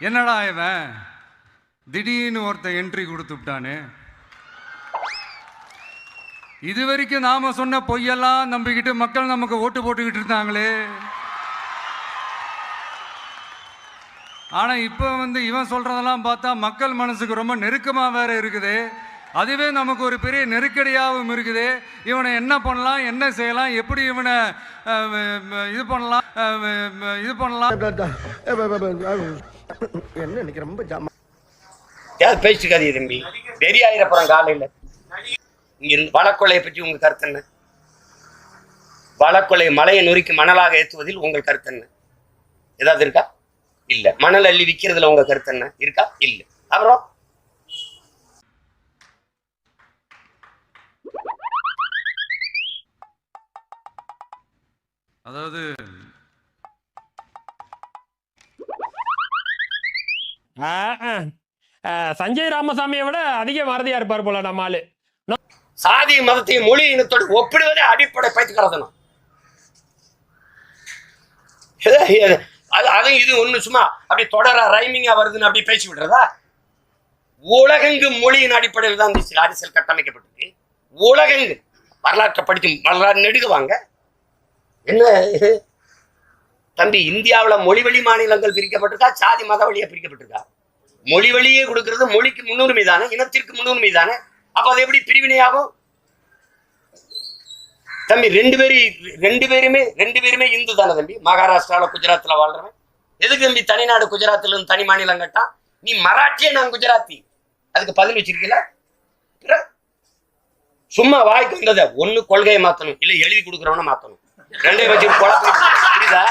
என்னடா இவன் திடீர்னு ஒருத்தன் என்ட்ரி கொடுத்து விட்டானே இது வரைக்கும் நாம சொன்ன பொய்யெல்லாம் நம்பிக்கிட்டு மக்கள் நமக்கு ஓட்டு போட்டுக்கிட்டு இருந்தாங்களே ஆனா இப்போ வந்து இவன் சொல்றதெல்லாம் பார்த்தா மக்கள் மனசுக்கு ரொம்ப நெருக்கமா வேற இருக்குது அதுவே நமக்கு ஒரு பெரிய நெருக்கடியாகவும் இருக்குது இவனை என்ன பண்ணலாம் என்ன செய்யலாம் எப்படி இவனை இது பண்ணலாம் இது பண்ணலாம் என்ன இன்னைக்கு ரொம்ப ஜாமா ஏதாவது பேசிக்காதீங்க தம்பி. வெறி ஆயிரப்புறம் காலையில. இங்க இருந்து வழக்கொலையை பற்றி உங்க கருத்து என்ன? வழக்கொலை மலையை நொறுக்கி மணலாக ஏற்றுவதில் உங்கள் கருத்து என்ன? ஏதாவது இருக்கா? இல்ல. மணல் அள்ளி விற்கிறதுல உங்க கருத்து என்ன? இருக்கா? இல்ல. அப்புறம்? அதாவது சஞ்சய் ராமசாமியை விட அதிக மறதியா இருப்பார் போல நம்ம ஆளு. சாதி மதத்தையும் மொழி இனத்தோடு ஒப்பிடுவதே அடிப்படை பயிற்சிக்கிறதனம் அது அதுவும் இது ஒண்ணு சும்மா அப்படி தொடர ரைமிங்கா வருதுன்னு அப்படி பேசி விடுறதா? உலகெங்கு மொழியின் அடிப்படையில் தான் இந்த அரசியல் கட்டமைக்கப்பட்டது உலகெங்கு வரலாற்றை படித்து வரலாறு நெடுகுவாங்க. என்ன தம்பி இந்தியாவுல மொழி வழி மாநிலங்கள் பிரிக்கப்பட்டிருக்கா? சாதி மத வழியா பிரிக்கப்பட்டிருக்கா? மொழி வழியே கொடுக்கிறது மொழிக்கு முன்னுரிமை தானே இனத்திற்கு முன்னுரிமை தானே அப்ப அது எப்படி பிரிவினையாகும்? தம்பி ரெண்டு பேரும் ரெண்டு பேருமே ரெண்டு பேருமே இந்து தானே தம்பி? மகாராஷ்டிரால குஜராத்ல வாழ்றவன். எதுக்கு தம்பி தனிநாடு குஜராத்ல இருந்து தனி மாநிலம் கட்டான் நீ மராட்டியே நான் குஜராத்தி. அதுக்கு பதில் வச்சிருக்கல? சும்மா வாய்க்கு வந்ததை ஒண்ணு கொள்கையை மாத்தணும் இல்ல எழுதி கொடுக்குறவன மாத்தணும். ரெண்டையும் வச்சு குழப்பம் புரியுதா?